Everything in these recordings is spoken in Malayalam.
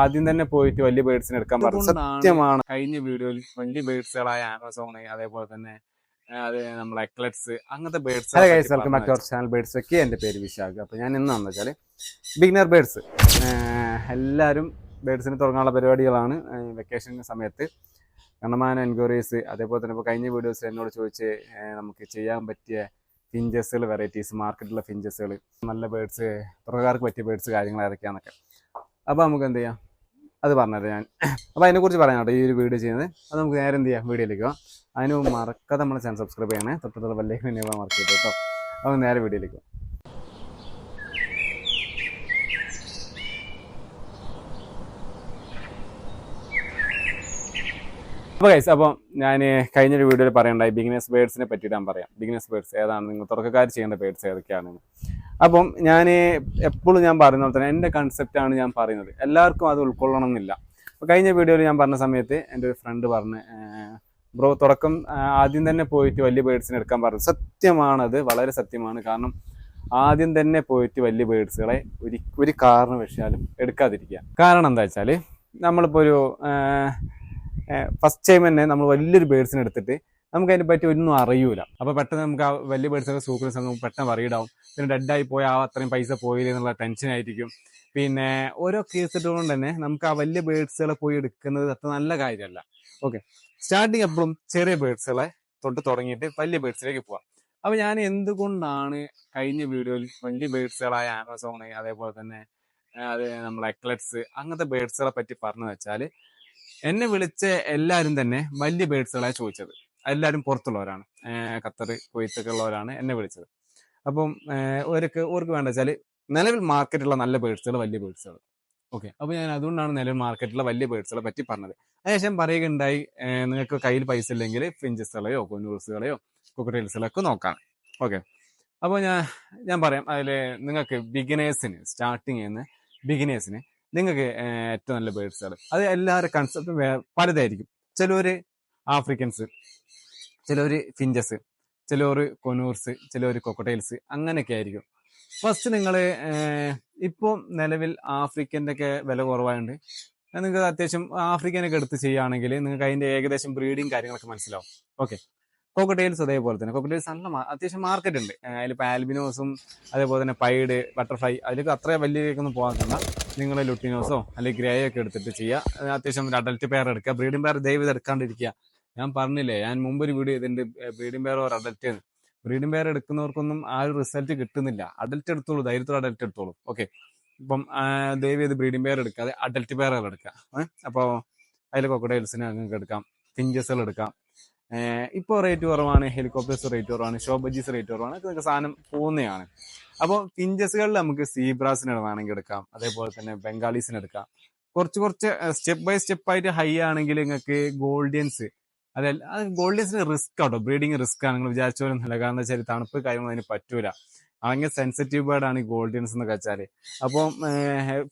ആദ്യം തന്നെ പോയിട്ട് വലിയ ബേഡ്സിനെ എടുക്കാൻ പറഞ്ഞു. സത്യമാണ്. കഴിഞ്ഞ വീഡിയോയിൽ വലിയ ബേഡ്സുകളായ ആമസോൺ അതേപോലെ തന്നെ അത് നമ്മളെ എക്ലറ്റ്സ് അങ്ങനത്തെ birds hello guys welcome back to our channel birds ഒക്കെ. എന്റെ പേര് വിശാഖ്. അപ്പോൾ ഞാൻ ഇന്ന് വെച്ചാൽ ബിഗിനർ ബേഡ്സ് എല്ലാവരും ബേഡ്സിന് തുടങ്ങാനുള്ള പരിപാടികളാണ് വെക്കേഷൻ സമയത്ത്. കണ്ണമാന എൻക്വയറീസ് അതേപോലെ തന്നെ ഇപ്പോൾ കഴിഞ്ഞ വീഡിയോസിൽ എന്നോട് ചോദിച്ച് നമുക്ക് ചെയ്യാൻ പറ്റിയ ഫിഞ്ചസുകൾ വെറൈറ്റീസ് മാർക്കറ്റിലുള്ള ഫിഞ്ചസുകൾ നല്ല ബേഡ്സ് തുടക്കക്കാർക്ക് പറ്റിയ ബേഡ്സ് കാര്യങ്ങൾ ഏതൊക്കെയാണെന്നൊക്കെ അപ്പോൾ നമുക്ക് എന്ത് ചെയ്യാം? അത് പറഞ്ഞത് ഞാൻ. അപ്പോൾ അതിനെക്കുറിച്ച് പറയാം കേട്ടോ ഈ ഒരു വീഡിയോ ചെയ്യുന്നത്. അത് നമുക്ക് നേരെ എന്ത് ചെയ്യാം? വീഡിയോയിലേക്ക് പോകാം അതിന് മറക്കാതെ നമ്മുടെ ചാനൽ സബ്സ്ക്രൈബ് ചെയ്യണേ. തൊട്ടടുത്തുള്ള വലിയ മറക്കരുത് കേട്ടോ. അപ്പോൾ നേരെ വീഡിയോയിലേക്ക് അപ്പോൾ ഗൈസ് അപ്പോൾ ഞാൻ കഴിഞ്ഞൊരു വീഡിയോയിൽ പറയണ്ടായി ബിഗിനേഴ്സ് ബേഡ്സിനെ പറ്റിയിട്ട് ഞാൻ പറയാം. ബിഗിനേഴ്സ് ബേഡ്സ് ഏതാണ്? നിങ്ങൾ തുടക്കക്കാർ ചെയ്യേണ്ട ബേഡ്സ് ഏതൊക്കെയാണെന്ന്. അപ്പം ഞാൻ എപ്പോഴും ഞാൻ പറയുന്ന പോലെ തന്നെ എന്റെ കൺസെപ്റ്റാണ് ഞാൻ പറയുന്നത്. എല്ലാവർക്കും അത് ഉൾക്കൊള്ളണം എന്നില്ല അപ്പോൾ കഴിഞ്ഞ വീഡിയോയിൽ ഞാൻ പറഞ്ഞ സമയത്ത് എന്റെ ഒരു ഫ്രണ്ട് പറഞ്ഞ് ബ്രോ തുടക്കം ആദ്യം തന്നെ പോയിട്ട് വലിയ ബേഡ്സിനെ എടുക്കാൻ പറഞ്ഞു സത്യമാണത് വളരെ സത്യമാണ്. കാരണം ആദ്യം തന്നെ പോയിട്ട് വലിയ ബേഡ്സുകളെ ഒരു ഒരു കാരണം വെച്ചാലും എടുക്കാതിരിക്കുക. കാരണം എന്താ വെച്ചാൽ നമ്മളിപ്പോൾ ഒരു ഫസ്റ്റ് ടൈം തന്നെ നമ്മൾ വലിയൊരു ബേഡ്സിനെ എടുത്തിട്ട് നമുക്ക് അതിനെ പറ്റി ഒന്നും അറിയൂല. അപ്പോൾ പെട്ടെന്ന് നമുക്ക് ആ വലിയ ബേഡ്സൊക്കെ സൂക്കുന്ന സമയം പെട്ടെന്ന് പറയിടാവും പിന്നെ ഡെഡായി പോയ ആ അത്രയും പൈസ പോയില്ല എന്നുള്ള ടെൻഷൻ ആയിരിക്കും. പിന്നെ ഓരോ കേസ് ഇട്ടുകൊണ്ട് തന്നെ നമുക്ക് ആ വലിയ ബേഡ്സുകളെ പോയി എടുക്കുന്നത് അത്ര നല്ല കാര്യമല്ല. ഓക്കെ സ്റ്റാർട്ടിങ് എപ്പോഴും ചെറിയ ബേഡ്സുകളെ തൊട്ട് തുടങ്ങിയിട്ട് വലിയ ബേഡ്സിലേക്ക് പോവാം. അപ്പൊ ഞാൻ എന്തുകൊണ്ടാണ് കഴിഞ്ഞ വീഡിയോയിൽ വലിയ ബേഡ്സുകളായ ആമസോൺ അതേപോലെ തന്നെ അത് നമ്മളെ എക്ലറ്റ്സ് അങ്ങനത്തെ ബേഡ്സുകളെ പറ്റി പറഞ്ഞു വെച്ചാൽ എന്നെ വിളിച്ച എല്ലാവരും തന്നെ വലിയ ബേഡ്സുകളാണ് ചോദിച്ചത്. എല്ലാവരും പുറത്തുള്ളവരാണ്. ഖത്തർ കൊയ്ത്തൊക്കെ ഉള്ളവരാണ് എന്നെ വിളിച്ചത്. അപ്പം ഏർ ഓർക്ക് വേണ്ട വെച്ചാൽ നിലവിൽ മാർക്കറ്റിലുള്ള നല്ല ബേഡ്സുകൾ വലിയ ബേഡ്സുകൾ ഓക്കെ. അപ്പോൾ ഞാൻ അതുകൊണ്ടാണ് നിലവിൽ മാർക്കറ്റിലെ വലിയ ബേഡ്സുകളെ പറ്റി പറഞ്ഞത്. അതിനുശേഷം പറയുകയുണ്ടായി നിങ്ങൾക്ക് കയ്യിൽ പൈസ ഇല്ലെങ്കിൽ ഫിഞ്ചസുകളെയോ കൊന്നൂർസുകളെയോ കുക്കറേൽസുകളൊക്കെ നോക്കാം. ഓക്കെ. അപ്പോൾ ഞാൻ ഞാൻ പറയാം. അതിൽ നിങ്ങൾക്ക് ബിഗിനേഴ്സിന് സ്റ്റാർട്ടിങ് ചെയ്യുന്ന ബിഗിനേഴ്സിന് നിങ്ങൾക്ക് ഏറ്റവും നല്ല ബേഡ്സുകൾ അത് എല്ലാവരുടെ കൺസെപ്റ്റും പലതായിരിക്കും. ചിലവർ ആഫ്രിക്കൻസ് ചിലവർ ഫിഞ്ചസ് ചിലവർ കൊനൂർസ് ചിലവർ കൊക്കട്ടൈൽസ് അങ്ങനെയൊക്കെ ആയിരിക്കും. ഫസ്റ്റ് നിങ്ങൾ ഇപ്പോൾ നിലവിൽ ആഫ്രിക്കന്റെ ഒക്കെ വില കുറവായുണ്ട് നിങ്ങൾക്ക് അത്യാവശ്യം ആഫ്രിക്കനൊക്കെ എടുത്ത് ചെയ്യുകയാണെങ്കിൽ നിങ്ങൾക്ക് അതിന്റെ ഏകദേശം ബ്രീഡിങ് കാര്യങ്ങളൊക്കെ മനസ്സിലാവും. ഓക്കെ കോക്കട്ടൈൽസ് അതേപോലെ തന്നെ. കോക്കട്ടൈൽസ് നല്ല അത്യാവശ്യം മാർക്കറ്റ് ഉണ്ട്. അതിലിപ്പോൾ ആൽബിനോസും അതേപോലെ തന്നെ പൈഡ് ബട്ടർഫ്ലൈ അതിലൊക്കെ അത്ര വലിയൊന്നും പോകാത്തല്ല നിങ്ങൾ ലുട്ടിനോസോ അല്ലെങ്കിൽ ഗ്രേയോ ഒക്കെ എടുത്തിട്ട് ചെയ്യുക. അത് അത്യാവശ്യം ഒരു അഡൽറ്റ് പെയർ എടുക്കുക. ബ്രീഡിംഗ് പെയർ ഇത് എടുക്കാണ്ടിരിക്കുക. ഞാൻ പറഞ്ഞില്ലേ ഞാൻ മുമ്പ് ഒരു വീഡിയോ ചെയ്തിട്ടുണ്ട് breeding pair or adult breeding pair എടുക്കുന്നവർക്കൊന്നും ആ ഒരു റിസൾട്ട് കിട്ടുന്നില്ല. അഡൽറ്റ് എടുത്തോളൂ ധൈര്യത്തോടെ അഡൽറ്റ് എടുത്തോളൂ. ഓക്കെ. ഇപ്പം ദയവ് ചെയ്ത് ബ്രീഡിംഗ് പെയർ എടുക്കാതെ അഡൽറ്റ് പെയറുകൾ എടുക്കുക. അപ്പോൾ അതിൽ കൊക്കഡൈൽസിനെ അങ്ങനെ എടുക്കാം ഫിഞ്ചസുകൾ എടുക്കാം. ഇപ്പോൾ റേറ്റ് കുറവാണ് ഹെലികോപ്റ്റേഴ്സ് റേറ്റ് കുറവാണ് ഷോബജീസ് റേറ്റ് കുറവാണ് ഒക്കെ നിങ്ങൾക്ക് സാധനം പോകുന്നതാണ്. അപ്പോൾ ഫിഞ്ചസുകളിൽ നമുക്ക് സീബ്രാസിനെ വേണമെങ്കിൽ എടുക്കാം അതേപോലെ തന്നെ ബംഗാളീസിനെടുക്കാം കുറച്ച് കുറച്ച് സ്റ്റെപ്പ് ബൈ സ്റ്റെപ്പ് ആയിട്ട് ഹൈ ആണെങ്കിൽ നിങ്ങൾക്ക് ഗോൾഡിയൻസ് അതല്ല അത് ഗോൾഡിസിന് റിസ്ക് ആട്ടോ ബ്രീഡിങ് റിസ്ക് ആണ്. നിങ്ങൾ വിചാരിച്ച പോലെ നല്ല കാരണം വെച്ചാൽ തണുപ്പ് കാര്യങ്ങൾ അതിന് പറ്റൂല. അങ്ങനെ സെൻസിറ്റീവ് ബേർഡ് ആണ് ഈ ഗോൾഡിയൻസ് എന്നൊക്കെ വെച്ചാൽ അപ്പം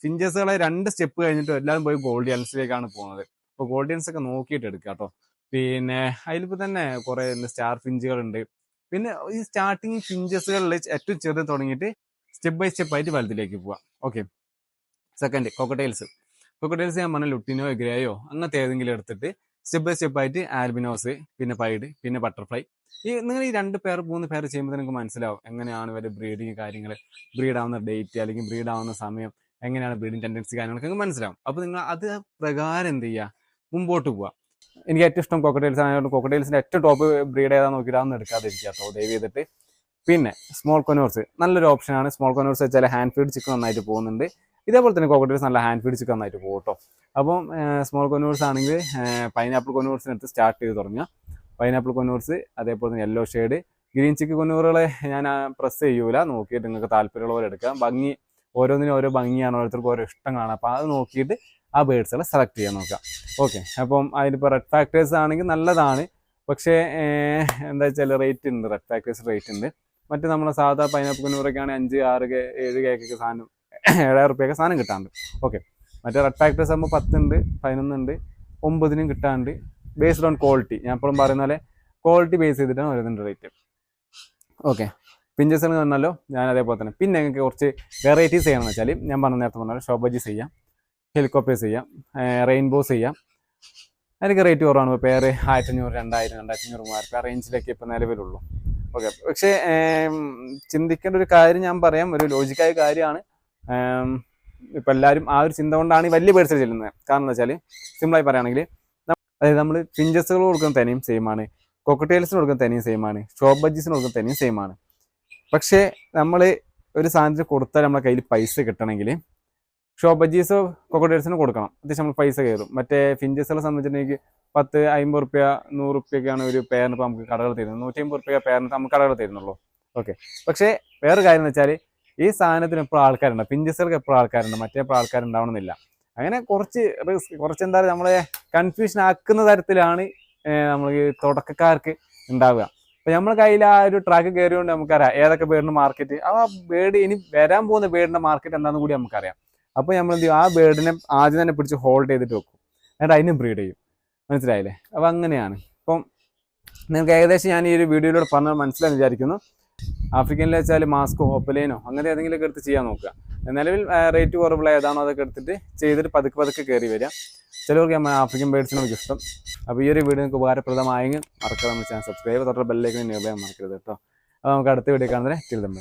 ഫിഞ്ചേഴ്സുകളെ രണ്ട് സ്റ്റെപ്പ് കഴിഞ്ഞിട്ട് എല്ലാവരും പോയി ഗോൾഡിയൻസിലേക്കാണ് പോകുന്നത്. അപ്പോൾ ഗോൾഡിയൻസ് ഒക്കെ നോക്കിയിട്ട് എടുക്കുക കേട്ടോ. പിന്നെ അതിലിപ്പോൾ തന്നെ കുറേ സ്റ്റാർ ഫിഞ്ചുകളുണ്ട് പിന്നെ ഈ സ്റ്റാർട്ടിങ് ഫിഞ്ചസുകളിൽ ഏറ്റവും ചെറുത് തുടങ്ങിയിട്ട് സ്റ്റെപ്പ് ബൈ സ്റ്റെപ്പ് ആയിട്ട് വലുതിലേക്ക് പോവാം. ഓക്കെ സെക്കൻഡ് കോക്കട്ടൈൽസ് കോക്കട്ടൈൽസ് ഞാൻ പറഞ്ഞ ലുട്ടിനോ ഗ്രേയോ അങ്ങനത്തെ ഏതെങ്കിലും എടുത്തിട്ട് സ്റ്റെപ്പ് ബൈ സ്റ്റെപ്പ് ആയിട്ട് ആൽബിനോസ് പിന്നെ പൈഡ് പിന്നെ ബട്ടർഫ്ലൈ. ഈ നിങ്ങൾ ഈ രണ്ട് പേർ മൂന്ന് പേർ ചെയ്യുമ്പോൾ നിങ്ങൾക്ക് മനസ്സിലാവും എങ്ങനെയാണ് ഇവരുടെ ബ്രീഡിങ് കാര്യങ്ങൾ ബ്രീഡ് ആവുന്ന ഡേറ്റ് അല്ലെങ്കിൽ ബ്രീഡ് ആവുന്ന സമയം എങ്ങനെയാണ് ബ്രീഡിങ് ടെൻഡൻസി കാര്യങ്ങളൊക്കെ നിങ്ങൾക്ക് മനസ്സിലാവും. അപ്പോൾ നിങ്ങൾ അത് പ്രകാരം എന്ത് ചെയ്യുക? മുമ്പോട്ട് പോവുക. എനിക്ക് ഏറ്റവും ഇഷ്ടം കോക്കറ്റൈൽസ് ആയതുകൊണ്ട് കോക്കറ്റൈൽസിന്റെ ഏറ്റവും ടോപ്പ് ബ്രീഡ് ഏതാണെന്ന് നോക്കിയിട്ട് അതൊന്നും എടുക്കാതിരിക്കുക കേട്ടോ. ദയവ് ചെയ്തിട്ട് പിന്നെ സ്മോൾ കൊനോർസ് നല്ലൊരു ഓപ്ഷനാണ് സ്മോൾ കൊനോർസ് വെച്ചാൽ ഹാൻഡ് ഫീഡ് ചിക്കൻ നന്നായിട്ട് പോകുന്നുണ്ട്. ഇതേപോലെ തന്നെ കോക്കറ്റൈൽസ് നല്ല ഹാൻഡ് ഫീഡ് ചിക്കൻ നന്നായിട്ട് പോകും കേട്ടോ അപ്പം സ്മോൾ കൊനോർസ് ആണെങ്കിൽ പൈനാപ്പിൾ കൊനോർസിനടുത്ത് സ്റ്റാർട്ട് ചെയ്ത് തുടങ്ങുക പൈനാപ്പിൾ കൊനോർസ് അതേപോലെ തന്നെ യെല്ലോ ഷെയ്ഡ് ഗ്രീൻ ചിക്ക് കൊനൂറുകളെ ഞാൻ പ്രസ് ചെയ്യൂല. നോക്കിയിട്ട് നിങ്ങൾക്ക് താല്പര്യമുള്ള പോലെ എടുക്കാം. ഭംഗി ഓരോന്നിനും ഓരോ ഭംഗിയാണ്. ഓരോരുത്തർക്കും ഓരോ ഇഷ്ടങ്ങളാണ്. അപ്പോൾ അത് നോക്കിയിട്ട് ആ ബേഡ്സുകളെ സെലക്ട് ചെയ്യാൻ നോക്കാം. ഓക്കെ അപ്പം അതിനിപ്പോൾ റെഡ് ഫാക്ടേഴ്സ് ആണെങ്കിൽ നല്ലതാണ്. പക്ഷേ എന്താ വെച്ചാൽ റേറ്റ് ഉണ്ട്. റെഡ് ഫാക്ടേഴ്സ് റേറ്റ് ഉണ്ട്. മറ്റ് നമ്മളെ സാധാ പൈനാപ്പിൾ കുന്നൂറൊക്കെ ആണെങ്കിൽ അഞ്ച് ആറ് കെ ഏഴ് കേക്കൊക്കെ സാധനം ഏഴായിരം റുപ്യൊക്കെ സാധനം കിട്ടാണ്ട് ഓക്കെ മറ്റേ റെഡ് ഫാക്ടേഴ്സ് ആകുമ്പോൾ പത്തുണ്ട് പതിനൊന്നുണ്ട് ഒമ്പതിനും കിട്ടാണ്ട് ബേസ്ഡ് ഓൺ ക്വാളിറ്റി ഞാൻ എപ്പോഴും പറയുന്ന പോലെ ക്വാളിറ്റി ബേസ് ചെയ്തിട്ടാണ് വരുന്നുണ്ട് റേറ്റ് ഓക്കെ പിഞ്ചസ് എന്ന് പറഞ്ഞാലോ ഞാൻ അതേപോലെ തന്നെ. പിന്നെ ഞങ്ങൾക്ക് കുറച്ച് വെറൈറ്റീസ് ചെയ്യണമെന്ന് വെച്ചാൽ ഞാൻ പറഞ്ഞ നേരത്തെ പറഞ്ഞാൽ ഷോബജീസ് ചെയ്യാം ഹെലികോപ്റ്റേഴ്സ് ചെയ്യാം റെയിൻബോസ് ചെയ്യാം. അതിനൊക്കെ റേറ്റ് കുറവാണ്. പേര് ആയിരത്തി അഞ്ഞൂറ് രണ്ടായിരം രണ്ടായിരത്തി അഞ്ഞൂറ് മൂവായിരം ആ റേഞ്ചിലൊക്കെ ഇപ്പോൾ നിലവിലുള്ളൂ. ഓക്കെ. പക്ഷേ ചിന്തിക്കേണ്ട ഒരു കാര്യം ഞാൻ പറയാം. ഒരു ലോജിക്കായ കാര്യമാണ്. ഇപ്പം എല്ലാവരും ആ ഒരു ചിന്ത കൊണ്ടാണ് ഈ വലിയ പേഴ്സിൽ ചെല്ലുന്നത്. കാരണം എന്താ വെച്ചാൽ സിമ്പിളായി പറയുകയാണെങ്കിൽ അതായത് നമ്മൾ പിഞ്ചസുകൾ കൊടുക്കുന്ന തനിയും സെയിമാണ് കൊക്കട്ടേൽസിന് കൊടുക്കുന്ന തനിയും സെയിമാണ് ഷോപ്പ് ബജ്ജീസിന് കൊടുക്കുന്ന തനിയും സെയിമാണ് പക്ഷേ നമ്മൾ ഒരു സാധനത്തിന് കൊടുത്താൽ നമ്മളെ കയ്യിൽ പൈസ കിട്ടണമെങ്കിൽ ഷോപ്പ് ബജ്ജീസോ കൊക്കട്ടേൽസിന് കൊടുക്കണം. അത്യാവശ്യം നമ്മൾ പൈസ കയറും. മറ്റേ ഫിഞ്ചസുകളെ സംബന്ധിച്ചിട്ടുണ്ടെങ്കിൽ പത്ത് അമ്പത് റുപ്യ നൂറ് റുപ്യൊക്കെയാണ് ഒരു പേരിന് ഇപ്പോൾ നമുക്ക് കടകൾ തരുന്നത്. നൂറ്റി അമ്പത് റുപ്യ പേരിന് നമുക്ക് കടകൾ തരുന്നുള്ളൂ. ഓക്കെ പക്ഷേ വേറെ കാര്യം എന്ന് വെച്ചാൽ ഈ സാധനത്തിന് എപ്പോഴും ആൾക്കാരുണ്ട്. പിഞ്ചസുകൾക്ക് എപ്പോഴും ആൾക്കാരുണ്ട്. മറ്റേ എപ്പോഴും ആൾക്കാരുണ്ടാവണമെന്നില്ല. അങ്ങനെ കുറച്ച് റിസ്ക് കുറച്ച് എന്താ പറയുക നമ്മളെ കൺഫ്യൂഷൻ ആക്കുന്ന തരത്തിലാണ് നമ്മൾ തുടക്കക്കാർക്ക് ഉണ്ടാവുക. അപ്പം നമ്മുടെ കയ്യിൽ ആ ഒരു ട്രാക്ക് കയറിയോണ്ട് നമുക്കറിയാം. ഏതൊക്കെ ബേഡിന്റെ മാർക്കറ്റ് ആ ബേഡ് ഇനി വരാൻ പോകുന്ന ബേഡിന്റെ മാർക്കറ്റ് എന്താണെന്ന് കൂടി നമുക്കറിയാം. അപ്പൊ നമ്മൾ എന്ത് ചെയ്യും? ആ ബേർഡിനെ ആദ്യം തന്നെ പിടിച്ച് ഹോൾഡ് ചെയ്തിട്ട് വെക്കും. എന്നിട്ട് അതിനെ ബ്രീഡ് ചെയ്യും. മനസ്സിലായില്ലേ? അപ്പോൾ അങ്ങനെയാണ്. ഇപ്പം നിങ്ങൾക്ക് ഏകദേശം ഞാൻ ഈ ഒരു വീഡിയോയിലൂടെ പറഞ്ഞാൽ മനസ്സിലാൻ വിചാരിക്കുന്നു. ആഫ്രിക്കനിൽ വെച്ചാൽ മാസ്കോ ഒപ്പലേനോ അങ്ങനെ ഏതെങ്കിലുമൊക്കെ എടുത്ത് ചെയ്യാൻ നോക്കുക. നിലവിൽ റേറ്റ് കുറവുള്ള ഏതാണോ അതൊക്കെ എടുത്തിട്ട് ചെയ്തിട്ട് പതുക്കെ പതുക്കെ കയറി വരിക. ചിലവർക്ക് നമ്മൾ ആഫ്രിക്കൻ ബേഡ്സിനോട് ഇഷ്ടം. അപ്പോൾ ഈ ഒരു വീഡിയോ നിങ്ങൾക്ക് ഉപകാരപ്രദമായെങ്കിൽ മറക്കാതെ നമ്മൾ ചാനൽ സബ്സ്ക്രൈബ് തൊട്ട് ബെല്ലേക്ക് എനേബിൾ ചെയ്യാൻ മറക്കരുത് കേട്ടോ. അപ്പോൾ നമുക്ക് അടുത്ത വീഡിയോ കാണുന്നത് തിരുതമ്പ